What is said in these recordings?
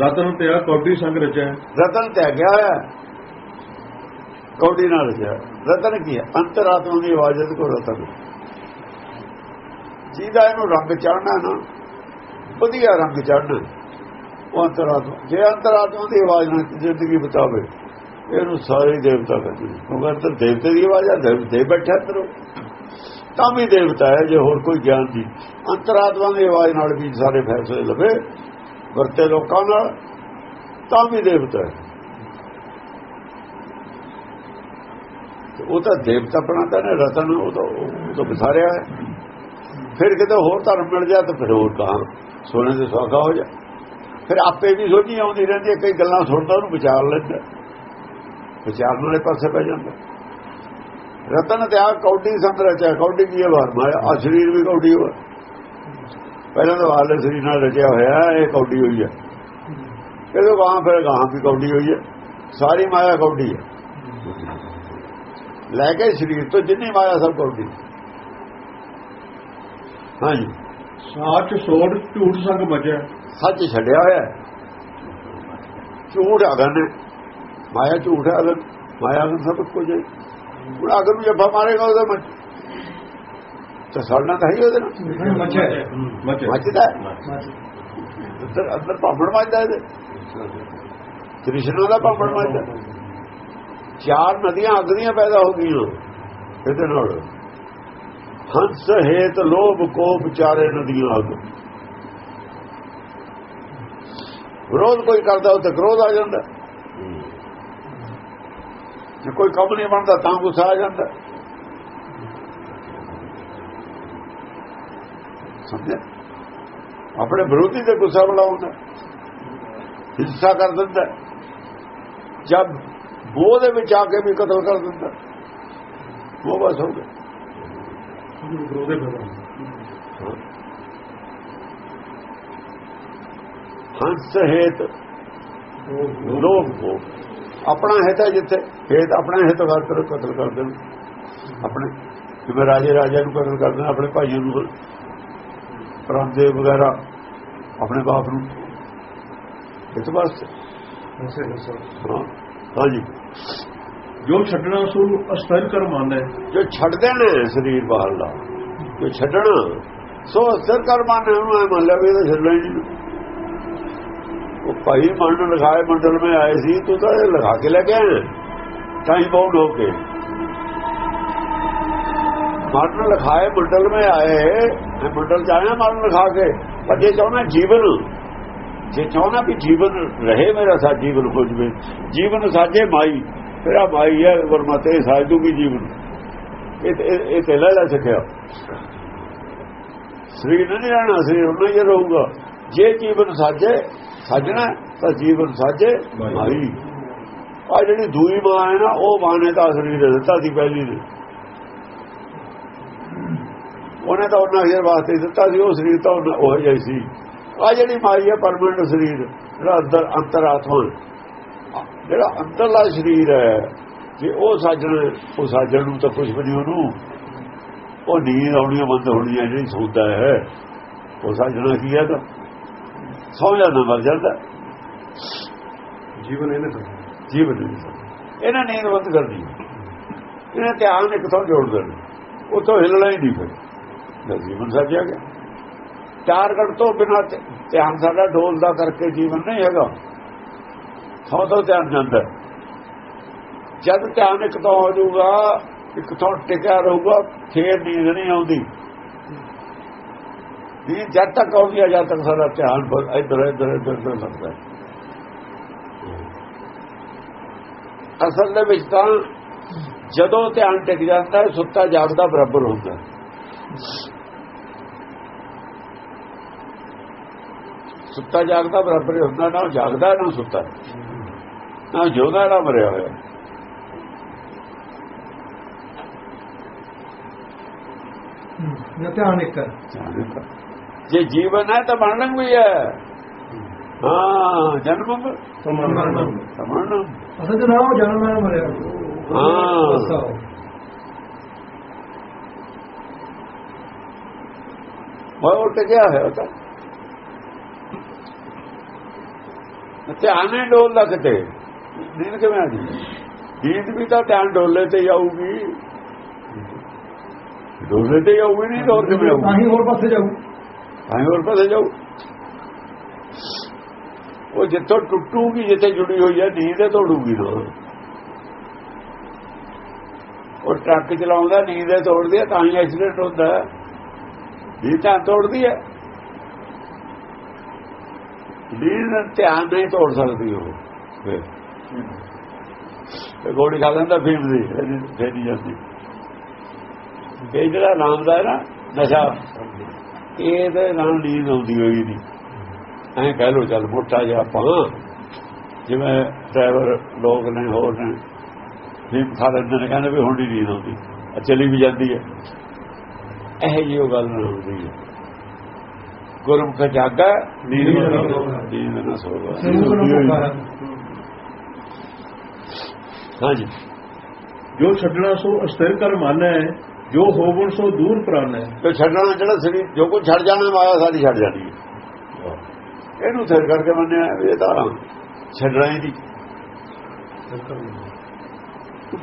ਰਤਨ ਤੇ ਆ, ਕੌਡੀ ਸੰਗ ਰਚਿਆ ਰਤਨ ਤੇ ਗਿਆ ਹੋਇਆ ਕੌਡੀ ਨਾਲ ਰਚਿਆ ਰਤਨ ਕੀ ਹੈ? ਅੰਤਰਾਤਮਾ ਦੀ ਆਵਾਜ਼ ਦੇ ਕੋਲ ਰਤਨ। ਜਿਹਦਾ ਇਹਨੂੰ ਰੰਗ ਚੜਨਾ ਨਾ, ਵਧੀਆ ਰੰਗ ਚੜਨਾ ਉਹ ਅੰਤਰਾਤਮਾ, ਜੇ ਅੰਤਰਾਤਮਾ ਦੀ ਆਵਾਜ਼ ਨਾਲ ਜ਼ਿੰਦਗੀ ਬਤਾਵੇ ਇਹਨੂੰ ਸਾਰੇ ਦੇਵਤਾ ਕਹਿੰਦੇ ਕਿਉਂਕਿ ਅੰਦਰ ਦੇਵਤੇ ਦੀ ਆਵਾਜ਼ ਆ ਦੇਵਤੇ ਬੈਠਾ ਅੰਦਰੋਂ। ਤਾਂ ਵੀ ਦੇਵਤਾ ਹੈ, ਜੇ ਹੋਰ ਕੋਈ ਗਿਆਨ ਦੀ ਅੰਤਰਾਤਮਾ ਦੀ ਆਵਾਜ਼ ਨਾਲ ਵੀ ਸਾਰੇ ਫੈਸਲੇ ਲਵੇ। ਵਰਤੇ ਲੋਕਾਂ ਨਾਲ, ਤਾਂ ਵੀ ਦੇਵਤਾ ਹੈ। ਉਹ ਤਾਂ ਦੇਵਤਾ ਬਣਾਤਾ ਨੇ, ਰਤਨ ਉਹ ਤਾਂ ਉਹ ਤਾਂ ਵਿਸਾਰਿਆ ਹੈ। ਫਿਰ ਕਿਤੇ ਹੋਰ ਧਰਮ ਮਿਲ ਜਾ ਤਾਂ ਫਿਰ ਹੋਰ ਕਹਾਂ। ਸੋਨੇ ਦੇ ਸੌਗਾ ਹੋ ਜਾ ਫਿਰ ਆਪੇ ਵੀ ਸੋਝੀ ਆਉਂਦੀ ਰਹਿੰਦੀ ਹੈ, ਕਈ ਗੱਲਾਂ ਸੁਣਦਾ, ਉਹਨੂੰ ਵਿਚਾਰ ਲੈਂਦਾ। ਵਿਚਾਰਨ ਵਾਲੇ ਪਾਸੇ ਪੈ ਜਾਂਦਾ। ਰਤਨ ਤੇ ਆ ਕੌਡੀ ਸੰਗ ਰਚਿਆ, ਕੌਡੀ ਕੀ ਹੈ ਬਾਰ ਮਾਇਆ ਆ ਸਰੀਰ ਵੀ ਕੌਡੀ ਹੋਇਆ। ਪਹਿਲਾਂ ਤਾਂ ਵਾਲੇ ਸਰੀਰ ਨਾਲ ਰਚਿਆ ਹੋਇਆ ਇਹ ਕੌਡੀ ਹੋਈ ਹੈ। ਇਹਦੇ ਗਾਂ ਫਿਰ ਗਾਂ ਵੀ ਕੌਡੀ ਹੋਈ ਹੈ। ਸਾਰੀ ਮਾਇਆ ਕੌਡੀ ਹੈ। ਲੈ ਕੇ ਸਰੀਰ ਤੋਂ ਜਿੰਨੀ ਮਾਇਆ ਸਭ ਕੌਡੀ। ਹਾਂਜੀ। ਸਾਚ ਸੋੜ ਝੂਠ ਸੰਗ ਬਚਿਆ। ਸੱਚ ਛੱਡਿਆ ਹੋਇਆ। ਝੂਠ ਅਗਨ। ਮਾਇਆ ਝੂਠ ਹੈ ਅਗਨ। ਮਾਇਆ ਅਗਨ ਸਭ ਕੁਝ ਹੈ। ਹੁਣ ਅਗਨ ਨੂੰ ਜੱਫਾ ਮਾਰੇਗਾ ਉਹਦਾ ਮੱਚ ਤਾਂ ਸੜਨਾ ਤਾਂ ਹੀ ਉਹਦੇ ਨਾਲ। ਮੱਚਦਾ। ਅੰਦਰ ਅੰਦਰ ਭਾਂਬੜ ਮੱਚਦਾ ਇਹਦੇ। ਕ੍ਰਿਸ਼ਨ ਦਾ ਭਾਂਬੜ ਮੱਚਦਾ ਚਾਰ ਨਦੀਆਂ ਅੱਗ ਦੀਆਂ ਪੈਦਾ ਹੋ ਗਈਆਂ ਇਹਦੇ ਨਾਲ। ਹੰਸ ਹੇਤ ਲੋਭ ਕੋਪ ਚਾਰੇ ਨਦੀਆਂ ਅੱਗ। ਵਿਰੋਧ ਕੋਈ ਕਰਦਾ ਉਹ ਤੇ ਕ੍ਰੋਧ ਆ ਜਾਂਦਾ। ਜੇ ਕੋਈ ਕੰਮ ਨਹੀਂ ਬਣਦਾ ਤਾਂ ਗੁੱਸਾ ਆ ਜਾਂਦਾ। ਸਮਝਿਆ ਆਪਣੇ ਵਿਰੋਧੀ ਤੇ ਗੁੱਸਾ ਬੁਲਾਉਂਦਾ ਹਿੰਸਾ ਕਰ ਦਿੰਦਾ। ਜਦ ਮੋਹ ਦੇ ਵਿੱਚ ਆ ਕੇ ਵੀ ਕਤਲ ਕਰ ਦਿੰਦਾ। ਉਹ ਬਸ ਹੋ ਗਿਆ ਹੰਸ ਹੇਤ ਲੋਭ ਕੋ ਆਪਣਾ ਹਿੱਤ ਹੈ ਜਿੱਥੇ। ਹੇਤ ਆਪਣਾ ਹਿੱਤ ਕਰ ਕਤਲ ਕਰਦੇ ਨੇ। ਆਪਣੇ ਜਿਵੇਂ ਰਾਜੇ ਰਾਜਾ ਨੂੰ ਕਤਲ ਕਰਦੇ ਆਪਣੇ ਭਾਈਆਂ ਨੂੰ ਪਰਮਦੇ ਵਗੈਰਾ ਆਪਣੇ ਬਾਪ ਨੂੰ। ਇਸ ਵਾਸਤੇ ਹਾਂਜੀ ਜੋ। ਛੱਡਣਾ ਸੋ ਅਸਥਿਰ ਕਰ ਮੰਨਦਾ ਹੈ। ਜੋ ਛੱਡਦੇ ਨੇ ਸਰੀਰ ਬਾਹਰ ਦਾ ਜੋ ਛੱਡਣਾ ਸੋ ਅਸਰ ਕਰ ਮੰਨੇ ਉਹਨੂੰ ਮੰਨ ਲਿਆ ਵੀ ਇਹਦਾ ਛੱਡਣਾ ਨਹੀਂ। ਉਹ ਭਾਈ ਮੰਡਲ ਲਗਾਏ ਮੰਡਲ में ਆਏ ਸੀ ਤੂੰ ਤਾਂ ਇਹ ਲਗਾ ਕੇ ਲੈ ਕੇ ਆਇਆ। ਟਾਈਮ ਬਾਉਂਡ ਹੋ ਕੇ ਮੰਡਲ ਲਗਾਏ ਮੰਡਲ में ਆਏ ਮੈਂ ਮੰਡਲ ਜਾਇਆ ਮੰਡਲ ਲਗਾ ਕੇ। ਪਰ ਜੇ ਚਾਹਣਾ ਜੀਵਨ ਜੇ ਚਾਹਣਾ ਵੀ ਜੀਵਨ ਰਹੇ ਮੇਰਾ ਸਾ ਜੀਵਨ ਹੋ ਜਵੇ ਜੀਵਨ ਸਾਜੇ ਮਾਈ ਤੇਰਾ ਮਾਈ ਹੈ ਗੁਰਮਤੇ ਸਾਜ ਦੂਗੀ ਜੀਵਨ। ਇਹ ਇਹ ਤੇ ਲੈ ਲੈ ਸਕਿਆ ਸਰੀਰ ਨਹੀਂ ਰਹਿਣਾ ਸਰੀਰ ਉਹਨਾਂ ਹੀ ਰਹੂਗਾ। ਜੇ ਜੀਵਨ ਸਾਜੇ ਸਾਜਣਾ ਤਾਂ ਜੀਵਨ ਸਾਜੇ ਮਾਈ। ਆ ਜਿਹੜੀ ਦੂਈ ਮਾਂ ਹੈ ਨਾ ਉਹ ਮਾਂ ਨੇ ਤਾਂ ਸਰੀਰ ਦਿੱਤਾ ਸੀ ਪਹਿਲੀ ਨੇ। ਉਹਨੇ ਤਾਂ ਉਹਨਾਂ ਹੀ ਵਾਸਤੇ ਦਿੱਤਾ ਸੀ ਉਹ ਸਰੀਰ ਤਾਂ ਉਹਨਾਂ- ਉਹ ਜਿਹੀ ਸੀ। ਆ ਜਿਹੜੀ ਮਾਈ ਹੈ ਪਰਮਨੈਂਟ ਸਰੀਰ ਜਿਹੜਾ ਅੰਦਰ ਅੰਤਰਾਤਮਾ। ਜਿਹੜਾ ਅੰਦਰਲਾ ਸਰੀਰ ਹੈ ਜੇ ਉਹ ਸਾਜਣ ਉਹ ਸਾਜਣ ਨੂੰ ਤਾਂ ਕੁਝ ਵੀ ਨਹੀਂ ਉਹਨੂੰ। ਉਹ ਨੀਂਦ ਆਉਣੀ ਬੰਦ ਹੋਣੀ ਹੈ ਜਿਹੜੀ ਸੌਦਾ ਹੈ। ਉਹ ਸਾਜਣਾ ਕੀ ਹੈ ਤਾਂ? ਸੌ ਜਾਂਦਾ ਮਰ ਜਾਂਦਾ। ਜੀਵਨ ਇਹਨੇ ਜੀਵਨ। ਇਹਨਾਂ ਨੀਂਦ ਬੰਦ ਕਰਨੀ। ਇਹਨਾਂ ਧਿਆਨ ਇੱਕ ਤੋਂ ਜੋੜ ਦੇਣਾ। ਉਤੋਂ ਹਿੱਲਣਾ ਹੀ ਨਹੀਂ ਫਿਰ। ਤਾਂ ਜੀਵਨ ਸਾਜਿਆ ਗਿਆ। ਚਾਰ ਤੋਂ ਬਿਨਾਂ ਧਿਆਨ ਸਾਡਾ ਢੋਲ ਦਾ ਕਰਕੇ ਜੀਵਨ ਨਹੀਂ ਹੈਗਾ। ਸੌ ਤੋਂ ਧਿਆਨ ਜਾਂਦਾ। ਜਦ ਧਿਆਨ ਇੱਕ ਤੋਂ ਹੋ ਜਾਊਗਾ, ਇੱਕ ਤੋਂ ਟਿਕਿਆ ਰਹੂਗਾ, ਫੇਰ ਨੀਂਦ ਨਹੀਂ ਆਉਂਦੀ। ਨੀਂਦ ਜਦ ਤੱਕ ਆਉਂਦੀ ਹੈ ਜਦ ਤੱਕ ਸਾਡਾ ਧਿਆਨ ਇੱਧਰ ਇੱਧਰ ਇੱਧਰ ਇੱਧਰ ਲੱਗਦਾ ਅਸਲ ਦੇ ਵਿੱਚ ਤਾਂ ਜਦੋਂ ਧਿਆਨ ਟਿਕ ਜਾਂਦਾ, ਸੁੱਤਾ ਜਾਗਦਾ ਬਰਾਬਰ ਹੁੰਦਾ। ਸੁੱਤਾ ਜਾਗਦਾ ਬਰਾਬਰ ਹੀ ਹੁੰਦਾ ਨਾ ਉਹ ਜਾਗਦਾ ਨਾ ਸੁੱਤਾ। ਨਾ ਜਿਉਂਦਾ ਨਾ ਮਰਿਆ ਹੋਇਆ। ਨਾ ਧਿਆਨ ਇੱਕ ਕਰ। ਜੇ ਜੀਵਨ ਹੈ ਤਾਂ ਮਰਨ ਵੀ ਹੈ। ਹਾਂ ਜਨਮ ਸਮਰਪਣ ਸਮਰਨ ਅਸਲ ਚ ਨਾ ਉਹ ਜਨਮ ਨਾਲ ਮਰਿਆ। ਹਾਂ। ਉਹ। ਉਹ ਟਿਕਿਆ ਹੈ ਉਹ ਤਾਂ। ਧਿਆਨ ਨਹੀਂ ਡੋਲਦਾ ਕਿਤੇ। ਨੀਂਦ ਕਿਵੇਂ ਆ ਗਈ? ਨੀਂਦ ਵੀ ਤਾਂ ਧਿਆਨ ਡੋਲੇ ਤੇ ਹੀ ਆਊਗੀ। ਡੋਲੇ ਤੇ ਹੀ ਆਊਗੀ ਨਹੀਂ ਡੋਲ ਕਿਵੇਂ ਤਾਂ ਆਊਗੀ ਹੀ ਹੋਰ ਪਾਸੇ ਜਾਊ। ਤਾਂ ਹੋਰ ਪਾਸੇ ਜਾਊ। ਉਹ ਜਿੱਥੋਂ ਟੁੱਟੂਗੀ ਜਿੱਥੇ ਜੁੜੀ ਹੋਈ ਹੈ ਨੀਂਦ ਹੈ ਤੋੜੂਗੀ ਨਾ ਉਹ ਟਰੱਕ ਚਲਾਉਂਦਾ ਨੀਂਦ ਹੈ ਤੋੜਦੀ ਹੈ ਤਾਂ ਹੀ ਐਕਸੀਡੈਂਟ ਹੁੰਦਾ। ਨੀਂਦ ਤਾਂ ਤੋੜਦੀ ਹੈ ਨੀਂਦ ਧਿਆਨ ਨਹੀਂ ਤੋੜ ਸਕਦੀ ਉਹ। ਫਿਰ। ਗੋਲੀ ਖਾ ਲੈਂਦਾ ਫੀਮ ਦੀ, ਫੇਰੀ ਜਾਂਦੀ। ਇਹ ਜਿਹੜਾ ਨਾਮ ਦਾ ਹੈ ਨਾ ਨਸ਼ਾ ਇਹਦੇ ਨਾਲ ਨੀਂਦ ਆਉਂਦੀ ਹੋਈ ਨਹੀਂ। ਐਂ ਕਹਿ ਲੋ ਚੱਲ ਮੋਟਾ ਜਿਹਾ ਆਪਾਂ। ਜਿਵੇਂ ਡਰਾਈਵਰ ਲੋਕ ਨੇ, ਹੋਰ ਨੇ ਫੀਮ ਖਾ ਲੈਂਦੇ ਨੇ, ਕਹਿੰਦੇ ਵੀ ਹੁਣ ਨਹੀਂ ਨੀਂਦ ਆਉਂਦੀ। ਚਲੀ ਵੀ ਜਾਂਦੀ ਹੈ। ਇਹ ਜਿਹੀ ਉਹ ਗੱਲ ਨਾ ਹੁੰਦੀ ਹੈ। ਗੁਰਮੁਖ ਜਾਗਾ ਨੀਂਦ ਨਾ ਸੋਵੇ ਨੀਂਦ ਨਾ ਸੋਵੇ ਸਿਰ ਨੂੰ ਪੁਕਾਰਾ ਹਾਂਜੀ। ਜੋ ਛੱਡਣਾ ਸੋ ਅਸਥਿਰ ਕਰ ਮੰਨੈ ਜੋ ਹੋਵਣ ਸੋ ਦੂਰ ਪ੍ਰਾਨੈ ਤੇ ਛੱਡਣਾ ਜਿਹੜਾ ਸਰੀਰ ਜੋ ਕੁਝ ਛੱਡ ਜਾਣਾ ਮਾਇਆ ਸਾਰੀ ਛੱਡ ਜਾਣੀ ਹੈ। ਇਹਨੂੰ ਸਿਰ ਕਰਕੇ ਮੰਨਿਆ ਇਹ ਤਾਂ ਛੱਡਣਾ ਹੀ ਨਹੀਂ।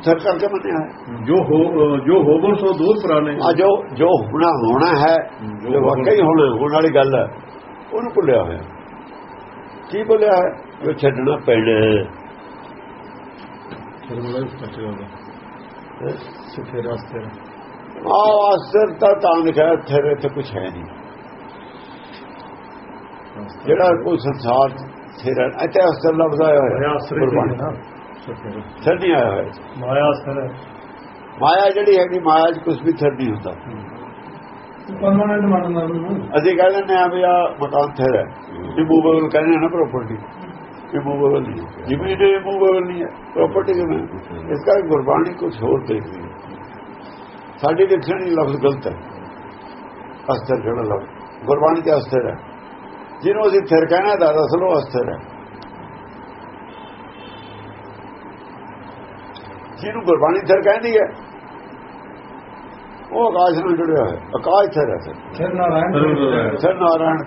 ਸਿਰ ਕਰਕੇ ਮੰਨਿਆ ਹੈ। ਜੋ ਹੋ ਜੋ ਹੋਵਣ ਸੋ ਦੂਰ ਪ੍ਰਾਨੈ ਆ ਜੋ ਜੋ ਹੋਣਾ ਹੋਣਾ ਹੈ ਜੋ ਵਾਕਈ ਹੋਣਾ ਹੋਣ ਵਾਲੀ ਗੱਲ ਹੈ ਉਹਨੂੰ ਭੁੱਲਿਆ ਹੋਇਆ। ਕੀ ਭੁੱਲਿਆ ਹੈ? ਜੋ ਛੱਡਣਾ ਪੈਣਾ ਹੈ। ਫਿਰ ਰਸਤੇ ਆਹ ਅਸਰ ਤਾਂ ਤਾਂ ਲਿਖਿਆ ਤੇ ਕੁਝ ਹੈ ਨਹੀਂ। ਜਿਹੜਾ ਕੋਈ ਸੰਸਾਰ ਇੱਥੇ ਅਸਰ ਲਫ਼ਜ਼ ਆਇਆ ਹੋਇਆ। ਸਿਰ ਨਹੀਂ ਆਇਆ ਹੋਇਆ ਮਾਇਆ ਸਰ। ਮਾਇਆ ਜਿਹੜੀ ਹੈਗੀ ਮਾਇਆ 'ਚ ਕੁਝ ਵੀ ਥਰ ਨਹੀਂ ਹੁੰਦਾ। ਪਰਮਾਨੈਂਟ ਮੰਨਦਾ ਅਸੀਂ ਕਹਿ ਦਿੰਦੇ ਆ ਵੀ ਆ ਮਕਾਨ ਥਰ ਹੈ। ਰਿਮੂਵੇਬਲ ਕਹਿੰਦੇ ਨਾ ਪ੍ਰਾਪਰਟੀ ਰਿਮੂਵੇਬਲ ਨਹੀਂ ਹੈ। ਜ਼ਮੀਨ ਰਿਮੂਵੇਬਲ ਨਹੀਂ ਹੈ ਪ੍ਰਾਪਰਟੀ ਕਿਵੇਂ ਇਸ ਕਰਕੇ ਗੁਰਬਾਣੀ ਕੁਝ ਹੋਰ ਦੇਖਦੀ ਹੈ। ਸਾਡੀ ਡਿਕਸ਼ਨਰੀ ਲਫ਼ਜ਼ ਗਲਤ ਹੈ। ਅਸਥਿਰ ਜਿਹੜਾ ਲਫ਼ਜ਼। ਗੁਰਬਾਣੀ ਤੇ ਅਸਥਿਰ ਹੈ। ਜਿਹਨੂੰ ਅਸੀਂ ਥਿਰ ਕਹਿਣਾ ਦਾ ਅਸਲ ਉਹ ਅਸਥਿਰ ਹੈ। ਜਿਹਨੂੰ ਗੁਰਬਾਣੀ ਥਿਰ ਕਹਿੰਦੀ ਹੈ ਉਹ ਆਕਾਸ਼ ਨਾਲ ਜੁੜਿਆ ਹੋਇਆ ਆਕਾਸ਼ ਥਿਰ ਹੈ ਸਿਰ ਨਾਰਾਇਣ ਸਰ ਨਾਰਾਇਣ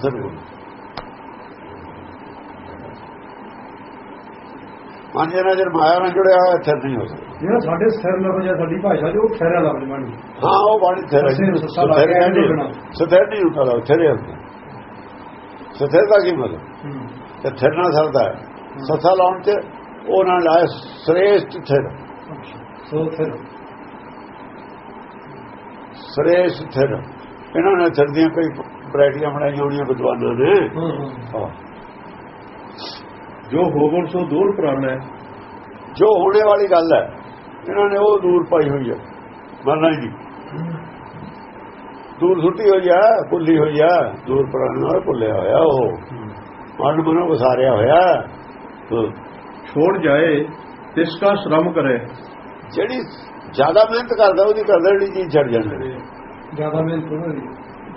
ਮਾਨਿਆ ਨਾਲ ਜਦ ਮਾਇਆ ਨਾਲ ਜੁੜਿਆ ਹੋਇਆ ਥਿਰ ਨਹੀਂ ਹੋ ਸਕਦਾ। ਜਿਹੜਾ ਸਾਡੇ ਸਿਰ ਲਫ਼ਜ਼ ਹੈ ਸਾਡੀ ਭਾਸ਼ਾ ਜੋ ਖੈਰਾ ਲਫ਼ਜ਼ ਬਣ ਹਾਂ ਉਹ ਬਾਣੀ ਥਿਰ ਹੈ ਸਥਿਰ ਨਹੀਂ ਹੁੰਦਾ। ਉਹ ਥਿਰ ਹੁੰਦਾ ਸਥਿਰ ਦਾ ਕੀ ਮਤਲਬ? ਤੇ ਥਿਰ ਨਾਲ ਸਰਦਾ ਹੈ। ਸੱਸਾ ਲਾਉਣ ਚ ਉਹ ਨਾਲ ਲਾਇਆ ਸ੍ਰੇਸ਼ਟ ਥਿਰ। ਸੋ ਫਿਰ ਸ੍ਰੇਸ਼ਟ ਥਿਰ ਇਹਨਾਂ ਨੇ ਥਿਰ ਦੀਆਂ ਕਈ ਵੈਰਾਈਟੀਆਂ ਬਣਾਈਆਂ ਹੋਣੀਆਂ ਵਿਦਵਾਨਾਂ ਨੇ ਹਾਂ ਹਾਂ। ਹਾਂ। ਜੋ ਹੋਵਣ ਸੋ ਦੂਰ ਪ੍ਰਾਨੈ ਜੋ ਹੋਣੇ ਵਾਲੀ ਗੱਲ ਹੈ। ਇਹਨਾਂ ਨੇ ਉਹ ਦੂਰ ਪਾਈ ਹੋਈ ਹੈ। ਮਰਨਾ ਹੀ ਨਹੀਂ ਦੂਰ ਸੁੱਟੀ ਹੋਈ ਹੈ ਭੁੱਲੀ ਹੋਈ ਹੈ। ਦੂਰ ਪਰਾਣਾ ਭੁੱਲਿਆ ਹੋਇਆ ਉਹ। ਮਨ ਮਨੋਂ ਵਸਾਰਿਆ ਹੋਇਆ। ਹਾਂ। ਛੋੜ ਜਾਏ ਤਿਸ ਕਾ ਸ਼ਰਮ ਕਰੇ? ਜਿਹੜੀ ਜ਼ਿਆਦਾ ਮਿਹਨਤ ਕਰਦਾ ਉਹਦੀ ਕਰਦਾ ਜਿਹੜੀ ਚੀਜ਼ ਛੱਡ ਜਾਂਦੀ। ਜ਼ਿਆਦਾ ਮਿਹਨਤ ਹੋਣੀ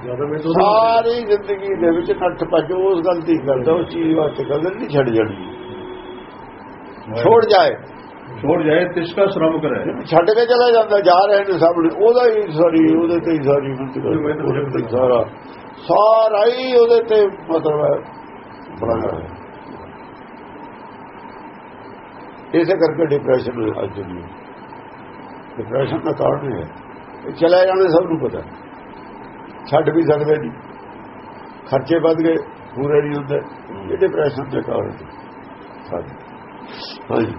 ਜ਼ਿਆਦਾ ਮੈਂ ਸਾਰੀ ਜ਼ਿੰਦਗੀ ਦੇ ਵਿੱਚ ਨੱਠ ਭੱਜ ਉਸ ਗਲਤੀ ਕਰਦਾ ਉਸ ਚੀਜ਼ ਵਾਸਤੇ ਕਰਦਾ ਨਹੀਂ ਛੱਡ ਜਾਣੀ ਛੋੜ ਜਾਏ। ਛੋੜ ਜਾਏ ਤਿਸ ਕਾ ਸ਼ਰਮ ਕਰੇ? ਛੱਡ ਕੇ ਚਲਾ ਜਾਂਦਾ ਜਾ ਰਹੇ ਨੇ ਸਾਹਮਣੇ ਉਹਦਾ ਹੀ ਸਾਰੀ ਉਹਦੇ ਤੇ ਹੀ ਸਾਰੀ ਮਿਹਨਤ ਉਹਦੇ ਸਾਰਾ। ਸਾਰਾ ਹੀ ਉਹਦੇ ਤੇ ਮਤਲਬ ਹੈ ਬਣਾਇਆ ਹੋਇਆ। ਇਸੇ ਕਰਕੇ ਡਿਪਰੈਸ਼ਨ ਹੈ ਅੱਜ ਦੀ ਡਿਪਰੈਸ਼ਨ ਦਾ ਕਾਰਨ ਇਹ ਹੈ ਇਹ ਚਲਾ ਜਾਣਾ ਸਭ ਨੂੰ ਪਤਾ ਛੱਡ ਵੀ ਸਕਦੇ ਨਹੀਂ ਖਰਚੇ ਵੱਧ ਗਏ ਪੂਰੇ ਨਹੀਂ ਹੁੰਦੇ ਇਹ ਡਿਪਰੈਸ਼ਨ ਦੇ ਕਾਰਨ ਹੈ। ਹਾਂਜੀ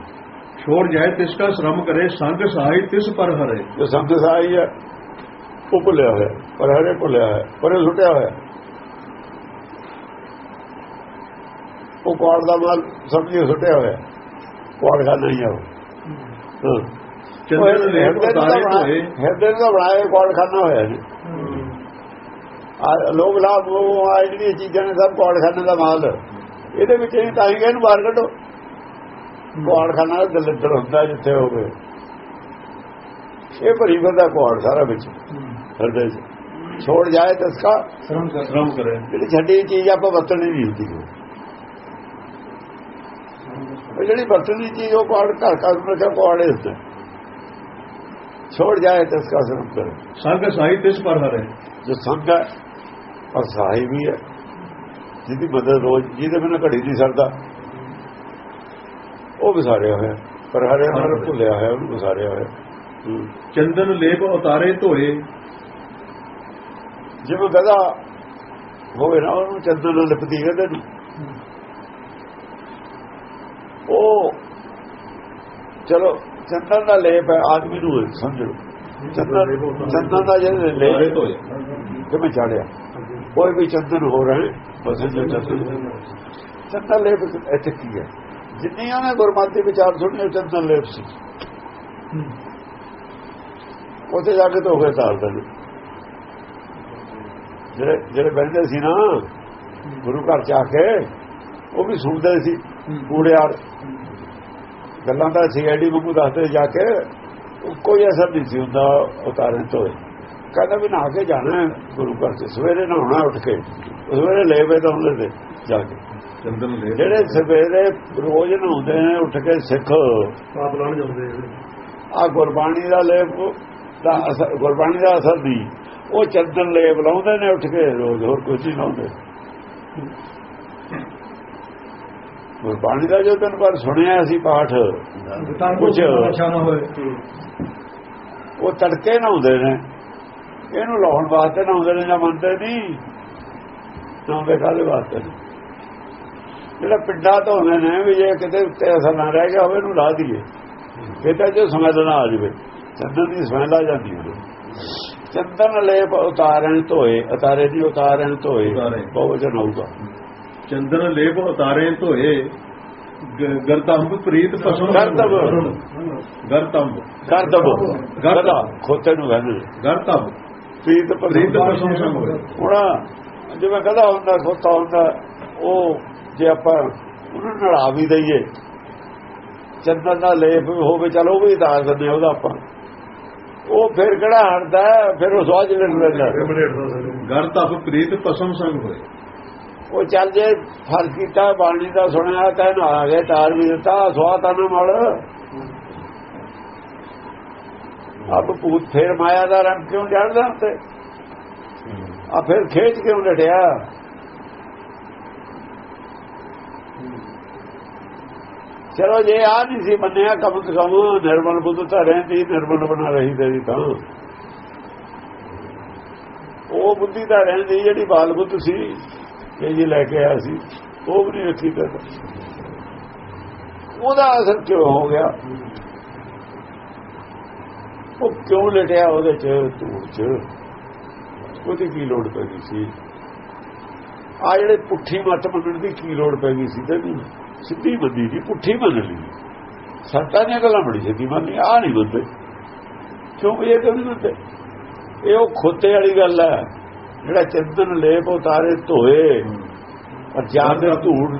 ਛੋੜ ਜਾਏ ਤਿਸ ਕਾ ਸ਼ਰਮ ਕਰੇ ਸੰਗ ਸਹਾਈ ਤਿਸ ਪਰ ਹਰੇ ਜੋ ਸਮਝ ਸਾਈ ਹੈ ਉਹ ਭੁੱਲਿਆ ਹੋਇਆ ਪਰ ਹਰੇ ਭੁੱਲਿਆ ਹੋਇਆ ਪਰੇ ਸੁੱਟਿਆ ਹੋਇਆ ਉਹ ਕੁਆੜ ਦਾ ਮਾਲ ਸਮਝੀ ਸੁੱਟਿਆ ਹੋਇਆ ਨਹੀਂ ਉਹ? ਹਾਂ। ਚੰਦਨ ਉਹ ਲੇਪ ਹਿਰਦੇ ਨੂੰ ਉਤਾਰੇ ਹੋਏ ਹਿਰਦੇ ਬਣਾਇਆ ਖਾਨਾ ਹੋਇਆ ਜੀ? ਆ ਲੋਕ ਲਾਭ ਉਹ ਆ ਜਿਹੜੀਆਂ ਚੀਜ਼ਾਂ ਨੇ ਸਭ ਕੁਆੜ ਖਾਨੇ ਦਾ ਮਾਲ। ਇਹਦੇ ਵਿੱਚ ਹੀ ਤਾਂ ਹੀ ਇਹਨੂੰ ਬਾਹਰ ਕੱਢੋ। ਕੁਆੜ ਖਾਨਾ ਦਾ ਦਲਿੱਦਰ ਹੁੰਦਾ ਜਿੱਥੇ ਹੋਵੇ। ਇਹ ਭਰੀ ਫਿਰਦਾ ਕੁਆੜ ਸਾਰਾ ਵਿੱਚ ਹਿਰਦੇ 'ਚ। ਛੋੜ ਜਾਏ ਤਾਂ ਇਸਕਾ ਸ਼ਰਮ ਕਰ ਸ਼ਰਮ ਕਰੇ। ਜਿਹੜੀ ਛੱਡੀ ਚੀਜ਼ ਆਪਾਂ ਵਰਤਣੀ ਨਹੀਂ ਹੁੰਦੀ। ਜਿਹੜੀ ਵਰਤਣੀ ਚੀਜ਼ ਉਹ ਕੁਆੜ ਘਰ ਘਰ ਰੱਖਿਆ ਕੁਆੜੇ ਹੁੰਦਾ ਛੋੜ ਜਾਏ ਤਾਂ ਇਸਕਾ ਸ਼ਰਮ ਕਰੇ ਸੰਗ ਸਹਾਈ ਤਿਸ ਪਰ ਹਰੇ। ਜੋ ਸੰਗ ਹੈ ਪਰ ਸਹਾਈ ਵੀ ਹੈ। ਜਿਹਦੀ ਮਦਦ ਰੋਜ਼ ਜਿਹਦੇ ਬਿਨਾਂ ਘੜੀ ਨਹੀਂ ਸਰਦਾ। ਉਹ ਵਿਸਾਰਿਆ ਹੋਇਆ। ਪਰ ਹਰਿਆ ਨਾਲ ਭੁੱਲਿਆ ਹੋਇਆ ਉਹਨੂੰ ਵਿਸਾਰਿਆ ਹੋਇਆ। ਚੰਦਨ ਲੇਪ ਉਤਾਰੇ ਧੋਏ। ਜਿਵੇਂ ਗਦਾ ਹੋਵੇ ਨਾ ਉਹਨੂੰ ਚੰਦਨ ਲਿਪਦੀ ਕਹਿੰਦੇ ਨੂੰ ਉਹ ਚਲੋ ਚੰਦਨ ਦਾ ਲੇਪ ਹੈ ਆਦਮੀ ਨੂੰ ਸਮਝ। ਲਓ ਚੰਦਨ ਦਾ ਜਿਹੜਾ ਲੇਪ ਧੋਏ ਕਿਵੇਂ ਚਾੜਿਆ ਕੋਈ ਵੀ ਚੰਦਨ ਹੋ ਰਹੇ ਬਸ ਜੋ ਚੰਦਨ ਚੰਦਨ ਲੇਪ ਇੱਥੇ ਕੀ ਹੈ? ਜਿੰਨੀਆਂ ਨੇ ਗੁਰਮਤਿ ਵਿਚਾਰ ਸੁਣੇ ਉਹ ਚੰਦਨ ਲੇਪ ਸੀ। ਉੱਥੇ ਜਾ ਕੇ ਧੋਖੇ ਤਾਰਦੇ ਨੇ ਜਿਹੜੇ ਜਿਹੜੇ ਬੈਠਦੇ ਸੀ ਨਾ ਗੁਰੂ ਘਰ ਚ ਆ ਕੇ ਉਹ ਵੀ ਸੁਣਦੇ ਸੀ। ਕੂੜਿਆਰ ਗੱਲਾਂ ਦਾ ਸੀਆਈਡੀ ਵਾਂਗੂ ਦੱਸਦੇ ਜਾ ਕੇ ਕੋਈ ਅਸਰ ਨਹੀਂ ਸੀ ਹੁੰਦਾ ਉਤਾਰਨ ਤੋਂ। ਕਹਿੰਦਾ ਵੀ ਨਹਾ ਕੇ ਜਾਣਾ ਗੁਰੂ ਘਰ ਚ। ਸਵੇਰੇ ਨਹਾਉਣਾ ਉੱਠ ਕੇ। ਸਵੇਰੇ ਲੈ ਵੇ ਤਾਂ ਹੁੰਦੇ ਤੇ ਜਾ ਕੇ। ਚੰਦਨ ਲੇਪ ਜਿਹੜੇ ਸਵੇਰੇ ਰੋਜ਼ ਨਹਾਉਂਦੇ ਨੇ ਉੱਠ ਕੇ ਸਿੱਖ। ਪਾਪ ਲਾਣ ਜਾਂਦੇ ਆ। ਗੁਰਬਾਣੀ ਦਾ ਲੇਪ ਦਾ ਅਸਰ ਗੁਰਬਾਣੀ ਦਾ ਅਸਰ ਨਹੀਂ। ਉਹ ਚੰਦਨ ਲੇਪ ਲਾਉਂਦੇ ਨੇ ਉੱਠ ਕੇ। ਰੋਜ਼ ਹੋਰ ਕੁਝ ਨਹੀਂ ਲਾਉਂਦੇ ਗੁਰਬਾਣੀ ਦਾ ਜੋ ਤਿੰਨ ਵਾਰ ਸੁਣਿਆ ਸੀ ਪਾਠ। ਕੁਝ ਨਾ ਉਹ ਤੜਕੇ ਨਹਾਉਂਦੇ ਨੇ। ਇਹਨੂੰ ਲਾਉਣ ਵਾਸਤੇ ਨਹਾਉਂਦੇ ਨੇ ਜਾਂ ਮੰਨਦੇ ਨਹੀਂ ਨਹਾਉਂਦੇ ਕਾਹਦੇ ਵਾਸਤੇ ਨੇ? ਜਿਹੜਾ ਪਿੰਡਾਂ ਤੋਂ ਹੁੰਦੇ ਨੇ ਵੀ ਜੇ ਕਿਤੇ ਉੱਤੇ ਅਸਰ ਨਾ ਰਹਿ ਗਿਆ ਹੋਵੇ ਇਹਨੂੰ ਲਾ ਦਈਏ। ਕਿਤੇ ਜੋ ਸਮਝ ਨਾ ਆ ਜਾਵੇ। ਚੰਦਨ ਦੀ ਸਮਝ ਆ ਜਾਂਦੀ ਹੈ। ਚੰਦਨ ਲੇਪ ਉਤਾਰਨ ਧੋਏ ਉਤਾਰੇ ਦੀ ਉਤਾਰਨ ਧੋਏ। ਉਤਾਰੇ। ਬਹੁਵਚਨ ਹੋਊਗਾ ਚੰਦਨ ਲੇਪ ਉਤਾਰੇ ਧੋਏ ਗਰਤੰਬ ਪ੍ਰੀਤ ਪਸਮ ਗਰਤੰਬ। ਗਰਤੰਬ ਕਰਦਬ ਗਦਾ ਖੋਤੇ ਨੂੰ ਕਹਿੰਦੇ। ਗਰਤੰਬ ਪ੍ਰੀਤ ਪ੍ਰੀਤ ਪਸੰਦ ਹੁਣ ਜਿਵੇਂ ਕਹਦਾ ਹੁੰਦਾ ਖੋਤਾ ਹੁੰਦਾ ਉਹ ਜੇ ਆਪਾਂ ਉਹਨੂੰ ਨੜਾ ਵੀ ਦਈਏ ਚੰਦਨ ਦਾ ਲੇਪ ਹੋਵੇ ਚਲੋ ਉਹ ਵੀ ਦਾਸ ਦਿੰਦੇ ਉਹਦਾ ਆਪਾਂ। ਉਹ ਫਿਰ ਕਿਹੜਾ ਹਟਦਾ? ਫਿਰ ਉਹ ਸਵਾਜ ਲੈਣ ਲੈਂਦਾ ਗਰਤੰਬ ਪ੍ਰੀਤ ਪਸਮ ਸੰਗ ਹੋਏ। ਉਹ ਚੱਲ ਜੇ ਫਰਜ਼ ਕੀਤਾ, ਬਾਣੀ ਦਾ ਸੁਣਿਆ, ਤਾਂ ਨਾ ਆ ਗਏ ਤਾਰ ਵੀ ਦਿੱਤਾ ਸਵਾਹ ਤਾਂ ਨਾ ਮੜ ਅਬ ਭੂਤ ਫੇਰ ਮਾਇਆ ਦਾ ਰੰਗ ਕਿਉਂ ਜਾਣਦਾ ਤੇ ਆ ਫਿਰ ਖੇਚ ਕਿਉਂ ਲੜਿਆ ਚਲੋ ਜੇ ਆ ਨਹੀਂ ਸੀ ਮੰਨਿਆ, ਕਮ ਕਮ ਨਿਰਮਲ ਬੁੱਧ ਤਾਂ ਰਹਿੰਦੀ, ਨਿਰਮਲ ਬਣਾ ਰਹੀ ਤੇਰੀ ਤਾਂ। ਉਹ ਬੁੱਧੀ ਤਾਂ ਰਹਿੰਦੀ ਜਿਹੜੀ ਬਾਲ ਬੁੱਧ ਸੀ। ਇਹ ਜੀ ਲੈ ਕੇ ਆਇਆ ਸੀ, ਉਹ ਵੀ ਨਹੀਂ ਰੱਖੀ ਤੇ ਉਹਦਾ ਅਸਰ ਕਿਉਂ ਹੋ ਗਿਆ? ਉਹ ਕਿਉਂ ਲਟਿਆ ਉਹਦੇ ਚ, ਧੂੜ ਚ? ਉਹਦੀ ਕੀ ਲੋੜ ਪੈ ਗਈ ਸੀ? ਆ ਜਿਹੜੇ ਪੁੱਠੀ ਮੱਤ ਮੰਨਣ ਦੀ ਕੀ ਲੋੜ ਪੈ ਗਈ ਸੀ ਤੇ ਸਿੱਧੀ ਬੰਦੀ ਦੀ ਪੁੱਠੀ ਮੰਨ ਲਈ। ਸੱਤਾਂ ਦੀਆਂ ਗੱਲਾਂ ਬੜੀ ਸਿੱਧੀ ਮੰਨੀ ਆ ਨਹੀਂ ਬੰਦੇ ਕਿਉਂ ਇਹ ਕਿਉਂ ਨਹੀਂ ਬੰਦੇ ਇਹ ਉਹ ਖੋਤੇ ਵਾਲੀ ਗੱਲ ਹੈ। ਜਿਹੜਾ ਚੰਦਨ ਲੇਪ ਉਤਾਰੇ ਧੋਏ। ਔਰ ਜਾਨ ਦੇ ਧੂੜ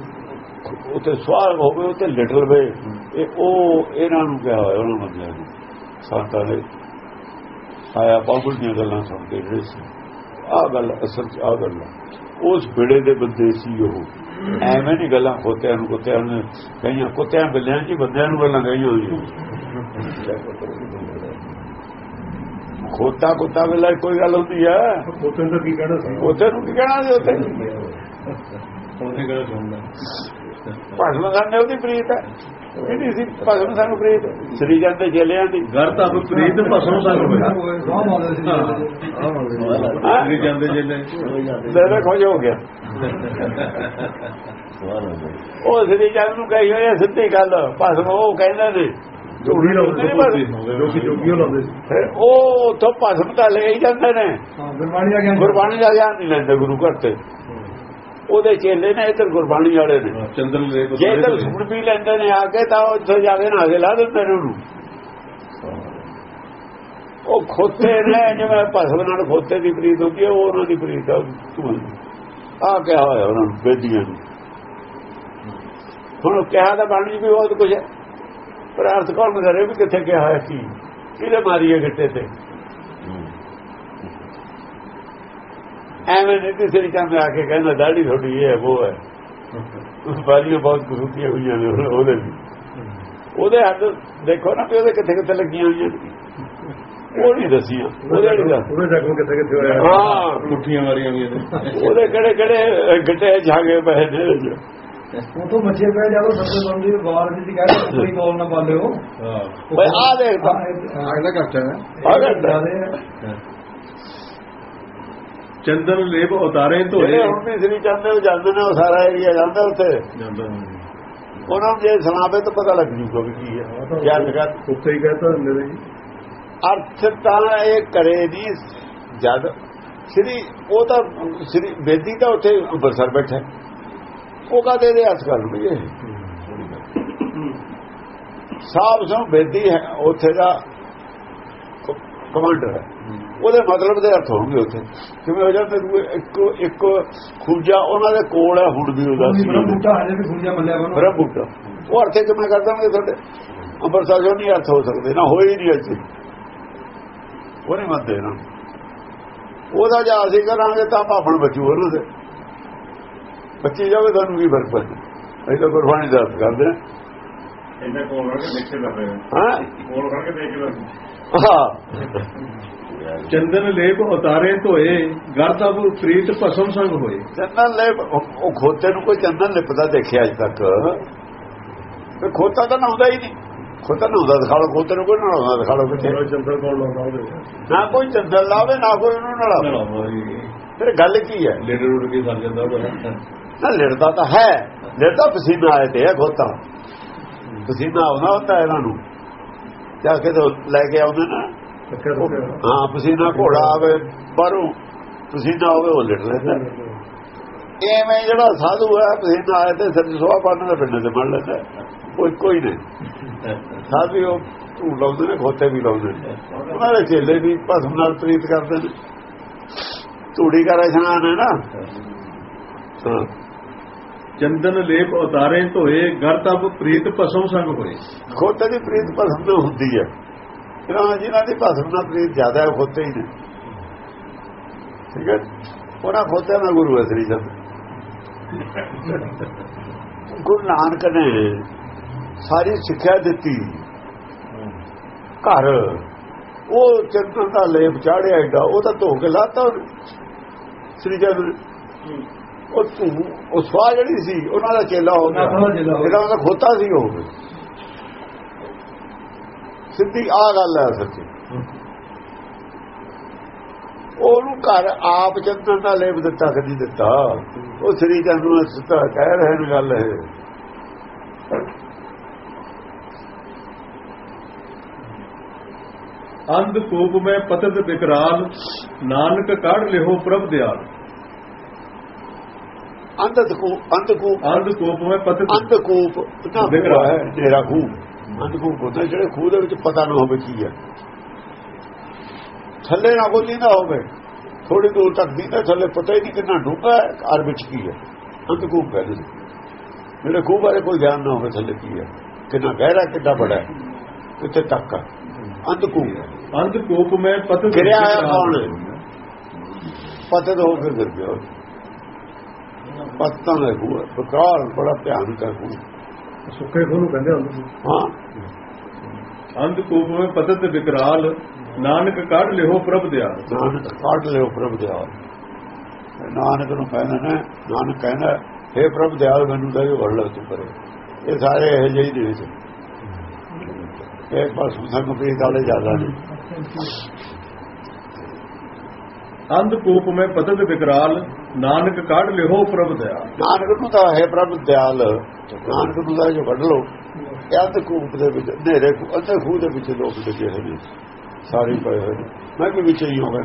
ਉਤੇ ਸਵਾਰ ਹੋਵੇ ਉਤੇ ਲਿਟ ਲਵੇ ਇਹ ਉਹ ਇਹਨਾਂ ਨੂੰ ਕਿਹਾ ਹੋਇਆ ਉਹਨਾਂ ਬੰਦਿਆਂ ਨੂੰ ਸੰਤਾਂ ਨੇ ਆਇਆ ਬਾਬੂ ਦੀਆਂ ਗੱਲਾਂ ਸੁਣ ਕੇ ਜਿਹੜੇ ਸੀ ਆਹ ਗੱਲ ਅਸਲ ਚ ਆਹ ਗੱਲ। ਉਸ ਬੇੜੇ ਦੇ ਬੰਦੇ ਸੀ ਉਹ। ਐਵੇਂ ਨਹੀਂ ਗੱਲਾਂ ਖੋਤਿਆਂ ਨੂੰ ਕੁੱਤਿਆਂ ਨੂੰ ਕਈਆਂ ਕੁੱਤਿਆਂ ਬਿੱਲਿਆਂ ਹੀ ਬੰਦਿਆਂ ਨੂੰ ਗੱਲਾਂ ਕਹੀਆਂ ਹੋਈਆਂ। ਖੋਤਾ ਕੁੱਤਾ ਵੇਲਾ ਕੋਈ ਗੱਲ ਹੁੰਦੀ ਹੈ ਕੋਤਨ ਦਾ ਕੀ ਕਹਿਣਾ ਸੀ? ਉੱਥੇ ਨੂੰ ਕੀ ਕਹਿਣਾ ਸੀ ਉੱਥੇ? ਉਹਨੇ ਕਿਹੜਾ ਸੁਣਦਾ ਭਗਵਾਨ ਸਾਹਿਬ ਨੇ ਉਹਦੀ ਪ੍ਰੀਤ ਹੈ। ਕਿਹਦੀ ਸੀ ਭਗਵਾਨ ਸਾਹਿਬ ਨੂੰ ਪ੍ਰੀਤ ਸ੍ਰੀ ਜਨ ਦੇ ਚੇਲਿਆਂ ਦੀ। ਗਰਤੰਬ ਪ੍ਰੀਤ ਪਸਮ ਸੰਗ ਹੋਏ ਰਾਹ ਮਾਰਦੇ ਸੀ ਹਾਂ? ਸ੍ਰੀ ਜਾਂਦੇ ਜਿੰਨੇ ਮੇਰੇ ਖੋਜ ਹੋ ਗਿਆ। ਉਹ ਸ੍ਰੀ ਜਨ ਨੂੰ ਕਹੀ ਹੋਈ ਹੈ ਸਿੱਧੀ ਗੱਲ ਭਗਵਾਨ ਉਹ ਕਹਿੰਦੇ ਨੇ ਜੋਗੀ ਲਾਉਂਦੇ। ਲੋਕੀ ਜੋਗੀ ਲਾਉਂਦੇ ਸੀ ਉਹ ਉੱਥੋਂ ਭਸਮ ਤਾਂ ਲੈ ਹੀ ਜਾਂਦੇ ਨੇ। ਗੁਰਬਾਣੀ ਆ ਗਿਆ ਗੁਰਬਾਣੀ ਦਾ ਗਿਆਨ ਨਹੀਂ ਲੈਂਦੇ ਗੁਰੂ ਘਰ ਤੇ। ਉਹਦੇ ਚੇਲੇ ਨੇ ਇੱਧਰ ਗੁਰਬਾਣੀ ਵਾਲੇ ਨੇ। ਚੰਦਨ ਲੇਪ ਜੇ ਇੱਧਰ। ਸੁਣ ਵੀ ਲੈਂਦੇ ਨੇ ਆ ਕੇ ਤਾਂ ਉੱਥੇ ਜਾ ਕੇ ਨਾ ਕੇ ਲਾ ਦਿੰਦੇ ਨੇ ਉਹਨੂੰ। ਉਹ ਖੋਤੇ ਨੇ ਜਿਵੇਂ ਭਸਮ ਨਾਲ ਖੋਤੇ ਦੀ ਪ੍ਰੀਤ ਹੁੰਦੀ ਹੈ ਉਹ ਉਹਨਾਂ ਦੀ ਪ੍ਰੀਤ ਆ ਤੂੰ ਆ ਕਿਹਾ ਹੋਇਆ ਉਹਨਾਂ ਨੂੰ ਬੇਦੀਆਂ ਨੂੰ। ਹੁਣ ਕਿਹਾ ਤਾਂ ਬਾਣੀ ਵੀ ਬਹੁਤ ਕੁਝ ਹੈ। ਪਰ ਅਰਥ ਕੌਣ ਕਰੇ ਵੀ ਕਿੱਥੇ ਕਿਹਾ ਹੈ ਕੀ ਕਿਹਦੇ ਮਾਰੀਏ ਗਿੱਟੇ ਤੇ? ਐਵੇਂ ਨਹੀਂ ਕਿਸੇ ਕਹਿੰਦਾ ਆ ਕੇ ਕਹਿੰਦਾ ਦਾੜੀ ਥੋੜੀ ਇਹ ਹੈ ਉਹ ਹੈ। ਬਾਲੀਆਂ ਬਹੁਤ ਗੁਰੂਤੀਆਂ ਹੋਈਆਂ ਨੇ ਉਹਦੇ ਵੀ। ਉਹਦੇ ਹੱਥ ਦੇਖੋ ਨਾ ਵੀ ਉਹਦੇ ਕਿੱਥੇ ਕਿੱਥੇ ਲੱਗੀਆਂ ਹੋਈਆਂ। ਉਹ ਨਹੀਂ ਦੱਸੀਆਂ। ਉਹਦੇ ਨਹੀਂ ਦੱਸ ਉਹਦੇ ਜ਼ਖਮ ਕਿੱਥੇ ਕਿੱਥੇ ਹੋਇਆ? ਹਾਂ। ਪੁੱਠੀਆਂ ਮਾਰੀਆਂ ਹੋਈਆਂ ਨੇ। ਉਹਦੇ ਕਿਹੜੇ ਕਿਹੜੇ ਗਿੱਟੇ ਝਾਗੇ ਪਏ ਨੇ ਉਹ ਤੋਂ ਬੱਚੇ ਪੈ ਜਾਓ ਸੱਤੇ ਬੰਦੇ ਬਾਹਰ ਦੀ ਕਹਿੰਦੇ ਕੋਈ ਕੋਲ ਨਾ ਪਾਲਿਓ ਹਾਂ। ਓਏ ਆ ਦੇਖ ਤਾਂ। ਅਗਲਾ ਘੱਟ ਹੈ ਆ ਘੱਟ ਹੈ। ਚੰਦਨ ਲੇਪ ਉਤਾਰੇ ਧੋਏ। ਹੁਣ ਵੀ ਸ੍ਰੀ ਚੰਦ ਦੇ ਜਾਂਦੇ ਨੇ ਉਹ ਸਾਰਾ ਏਰੀਆ ਜਾਂਦਾ ਉੱਥੇ। ਜਾਂਦਾ। ਉਹਨਾਂ ਨੂੰ ਜੇ ਸੁਣਾਵੇ ਤਾਂ ਪਤਾ ਲੱਗ ਜੂਗਾ ਵੀ ਕੀ ਹੈ ਕਿਆ ਲਗਾ ਉੱਥੇ ਹੀ ਕਹਤਾ ਹੁੰਦੇ ਨੇ ਜੀ। ਅਰਥ ਤਾਂ ਇਹ ਕਰੇ ਨਹੀਂ ਜਦ ਸ੍ਰੀ ਉਹ ਤਾਂ ਸ੍ਰੀ ਬੇਦੀ ਤਾਂ ਉੱਥੇ ਅੰਬਰਸਰ ਬੈਠਾ। ਉਹ ਕਾਦੇ ਦੇ ਅਰਥ ਕਰ ਲਈਏ ਸਾਹਿਬ ਸੋ ਬੇਦੀ ਹੈ ਉੱਥੇ ਦਾ ਕਮਾਂਡਰ ਹੈ। ਉਹਦੇ ਮਤਲਬ ਦੇ ਅਰਥ ਹੋਣਗੇ ਉੱਥੇ। ਕਿਵੇਂ ਹੋ ਜਾਂਦਾ ਤੂੰ ਇੱਕ ਇੱਕ ਖੂਜਾ ਉਹਨਾਂ ਦੇ ਕੋਲ ਹੈ ਹੁਣ ਵੀ ਉਹਦਾ ਸੀ। ਬੜਾ ਬੂਟਾ ਉਹ ਅਰਥੇ ਕਿਵੇਂ ਕਰ ਦਾਂਗੇ ਤੁਹਾਡੇ ਅੰਮ੍ਰਿਤਸਰ ਜੋ ਨਹੀਂ ਅਰਥ ਹੋ ਸਕਦੇ ਨਾ ਹੋਈ ਨਹੀਂ ਅੱਜ। ਉਹ ਨਹੀਂ ਮੰਨਦੇ ਨਾ। ਉਹਦਾ ਜੇ ਅਸੀਂ ਕਰਾਂਗੇ ਤਾਂ ਭਾਪਣ ਬਚੂ ਉਹਨਾਂ ਦੇ। ਬੱਚੀ ਜਾਵੇ ਤੁਹਾਨੂੰ ਕੀ ਫ਼ਰਕ ਪੈਂਦਾ? ਅਸੀਂ ਤਾਂ ਗੁਰਬਾਣੀ ਦਾ ਅਰਥ ਕਰਦੇ ਇੰਨਾ ਕੋਲ ਕਰਕੇ ਦੇਖੇ ਦਾ ਪਿਆ ਹਾਂ? ਕੋਲ ਕਰਕੇ ਦੇਖੇ ਦਾ ਹਾਂ। ਚੰਦਨ ਲੇਪ ਉਤਾਰੇ ਧੋਏ ਗਰਦਬ ਪ੍ਰੀਤ ਭਸਮ ਸੰਗ ਹੋਏ। ਚੰਦਨ ਲੈ ਉਹ ਖੋਤੇ ਨੂੰ ਕੋਈ ਚੰਦਨ ਲਿਪਦਾ ਦੇਖਿਆ ਅੱਜ ਤੱਕ। ਤੇ ਖੋਤਾ ਤਾਂ ਨਹਾਉਂਦਾ ਹੀ ਨਹੀਂ। ਖੋਤਾ ਨਹਾਉਂਦਾ ਦਿਖਾ ਲਓ ਖੋਤੇ ਨੂੰ ਕੋਈ ਨਹਾਉਂਦਾ ਦਿਖਾ ਲਓ ਕਿੱਥੇ। ਕੋਲ ਲਾਉਂਦਾ ਉਹਦੇ। ਨਾ ਕੋਈ ਚੰਦਨ ਲਾਵੇ ਨਾ ਕੋਈ ਉਹਨੂੰ ਨਲਾਵੇ ਫਿਰ ਗੱਲ ਕੀ ਹੈ? ਲੇਡ ਰੁੜ ਕੇ ਸਰ ਜਾਂਦਾ ਉਹ ਨਾ ਲੜਦਾ ਤਾਂ ਹੈ। ਲੜਦਾ ਪਸੀਨਾ ਆਏ ਤੇ ਹੈ ਖੋਤਾ ਪਸੀਨਾ ਆਉਂਦਾ ਹੁੰਦਾ ਇਹਨਾਂ ਨੂੰ। ਜਾ ਕੇ ਤਾਂ ਲੈ ਕੇ ਆਉਂਦੇ ਨਾ। ਹਾਂ, ਪਸੀਨਾ ਘੋੜਾ ਆਵੇ, ਬਾਹਰੋਂ ਪਸੀਨਾ ਹੋਵੇ ਉਹ ਲੜ ਲੈਂਦਾ ਐਵੇਂ ਜਿਹੜਾ ਸਾਧੂ ਹੈ, ਪਸੀਨਾ ਆਏ ਤੇ ਸਿਰ ਸੋਹਾ ਪਾਣ ਦੇ ਪਿੰਡ ਤੇ ਮੜ ਲੈਂਦਾ। ਕੋਈ ਕੋਈ ਨਹੀਂ ਸਾਧੂ ਉਹ ਝੂਠ ਲਾਉਂਦੇ ਨੇ, ਖੋਤੇ ਵੀ ਲਾਉਂਦੇ ਨੇ। ਉਹਨਾਂ ਦੇ ਚੇਲੇ ਵੀ ਭਸਮ ਨਾਲ ਪ੍ਰੀਤ ਕਰਦੇ ਨੇ। ਧੂੜੀ ਕਾ ਇਸ਼ਨਾਨ ਹੈ ਨਾ। ਹਾਂ। ਚੰਦਨ ਲੇਪ ਉਤਾਰੇ ਧੋਏ ਗਰਦਬ ਪ੍ਰੀਤ ਭਸਮ ਸੰਗ ਹੋਏ। ਖੋਤੇ ਦੀ ਪ੍ਰੀਤ ਭਸਮ ਨਾਲ ਹੁੰਦੀ ਹੈ। ਇਹਨਾਂ ਜਿਨ੍ਹਾਂ ਦੀ ਭਸਮ ਨਾਲ ਪ੍ਰੀਤ ਜ਼ਿਆਦਾ ਹੈ ਖੋਤੇ ਹੀ ਨੇ। ਠੀਕ ਹੈ? ਉਹਨਾਂ ਖੋਤੇ ਨਾਲ ਗੁਰੂ ਹੈ ਸ੍ਰੀ ਚੰਦ। ਗੁਰੂ ਨਾਨਕ ਨੇ ਸਾਰੀ ਸਿੱਖਿਆ ਦਿੱਤੀ। ਘਰ ਉਹ ਚੰਦਨ ਦਾ ਲੇਪ ਚਾੜਿਆ ਏਡਾ ਉਹ ਤਾਂ ਧੋ ਕੇ ਲਾਤਾ। ਸ੍ਰੀ ਚੰਦ ਨੇ। ਉਹ ਉਹ ਸਵਾਹ ਜਿਹੜੀ ਸੀ ਉਹਨਾਂ ਦਾ ਚੇਲਾ ਹੋ ਗਿਆ। ਇਹਦਾ ਉਹਦਾ ਖੋਤਾ ਸੀ ਉਹ ਸਿੱਧੀ ਆ ਗੱਲ ਹੈ ਸੱਚੀ। ਉਹਨੂੰ ਘਰ ਆਪ ਚੰਦਨ ਦਾ ਲੇਪ ਦਿੱਤਾ ਕਦੀ ਦਿੱਤਾ। ਉਹ ਸ੍ਰੀ ਚੰਦ ਨੂੰ ਸਿੱਧਾ ਕਹਿ ਰਹੇ ਨੇ ਗੱਲ ਇਹ। ਅੰਧ ਕੋਪ ਮੈਂ ਪਤਤ ਬਿਕਰਾਲ ਨਾਨਕ ਕੱਢ ਲਿਓ ਪ੍ਰਭ ਦਿਆਲ। ਅੰਧ ਕੂ ਅੰਧ ਕੋਪ ਮੈਂ ਪਤਤ ਅੰਧ ਕੂਪ ਨਾ। ਹੈ। ਤੇਰਾ ਖੂਹ। ਅੰਧ ਕੂਪ ਹੁੰਦਾ ਜਿਹੜੇ ਖੂਹ ਦੇ ਵਿੱਚ ਪਤਾ ਨਾ ਹੋਵੇ ਕੀ ਹੈ। ਥੱਲੇ ਨਾ ਕੋਈ ਨਾ ਹੋਵੇ। ਥੋੜੀ ਦੂਰ ਤੱਕ ਦੀ ਤਾਂ ਥੱਲੇ ਪਤਾ ਹੀ ਨਹੀਂ ਕਿੰਨਾ ਡੂੰਘਾ ਹੈ ਔਰ ਵਿੱਚ ਕੀ ਹੈ। ਅੰਧ ਕੂਪ ਕਹਿੰਦੇ ਨੇ ਜਿਹੜੇ ਖੂਹ ਬਾਰੇ ਕੋਈ ਗਿਆਨ ਨਾ ਹੋਵੇ ਥੱਲੇ ਕੀ ਹੈ। ਕਿੰਨਾ ਗਹਿਰਾ ਕਿੰਨਾ ਬੜਾ ਹੈ। ਕਿੱਥੇ ਤੱਕ ਹੈ। ਅੰਧ ਕੂਪ ਅੰਧ ਕੋਪ ਮੈਂ ਪਤਤ ਗਿਰਿਆ। ਕੌਣ ਹੈ? ਪਤਾ ਤਾਂ ਹੋ ਕੇ ਗਿਰ ਗਿਆ। ਪਤਾ ਨਾ ਖੂਹ ਹੈ ਪ੍ਰਕਾਰ ਬੜਾ ਹੈ ਖੂਹ। ਸੁੱਕੇ ਖੂਹ ਨੂੰ ਕਹਿੰਦੇ ਹੁੰਦੇ ਸੀ। ਹਾਂ। ਅੰਧ ਕੋਪ ਮੈਂ ਪਤਤ ਬਿਕਰਾਲ ਨਾਨਕ ਕੱਢ ਲਿਓ ਪ੍ਰਭ ਦਿਆਲ। ਨਾਨਕ ਲਿਓ ਪ੍ਰਭ ਦਿਆਲ। ਨਾਨਕ ਨੂੰ ਕਹਿੰਦਾ ਨਾ ਨਾਨਕ ਕਹਿੰਦਾ हे ਪ੍ਰਭ ਦਿਆਲ ਮੈਨੂੰ ਦਾ ਇਹ ਵਰਲਾ ਤੂੰ ਕਰੇ ਇਹ ਸਾਰੇ ਇਹ ਜਿਹੀ ਦੇ ਵਿੱਚ ਇਹ ਬਸ ਸੰਗ ਪ੍ਰੀਤ ਵਾਲੇ ਜ਼ਿਆਦਾ ਨੇ। ਅੰਧਕੂਪ ਮੈਂ ਪਤਤ ਬਿਕਰਾਲ, ਨਾਨਕ ਕੱਢ ਲਿਓ ਪ੍ਰਭ ਦਿਆਲ। ਨਾਨਕ ਨੂੰ ਤਾਂ ਹੈ ਪ੍ਰਭ ਦਿਆਲ, ਨਾਨਕ ਨੂੰ ਤਾਂ ਜੋ ਵੱਢ ਲੋ ਅੰਧਕੂਪ ਦੇ ਵਿੱਚ ਨੇਰੇ ਅੰਦਰ ਖੂਹ ਦੇ ਵਿੱਚ ਲੋਕ ਲੱਗੇ ਹੋਏ ਨੇ। ਸਾਰੇ ਪਏ ਹੋਏ ਮੈਂ ਵੀ ਵਿੱਚ ਹੀ ਹੋਗਾ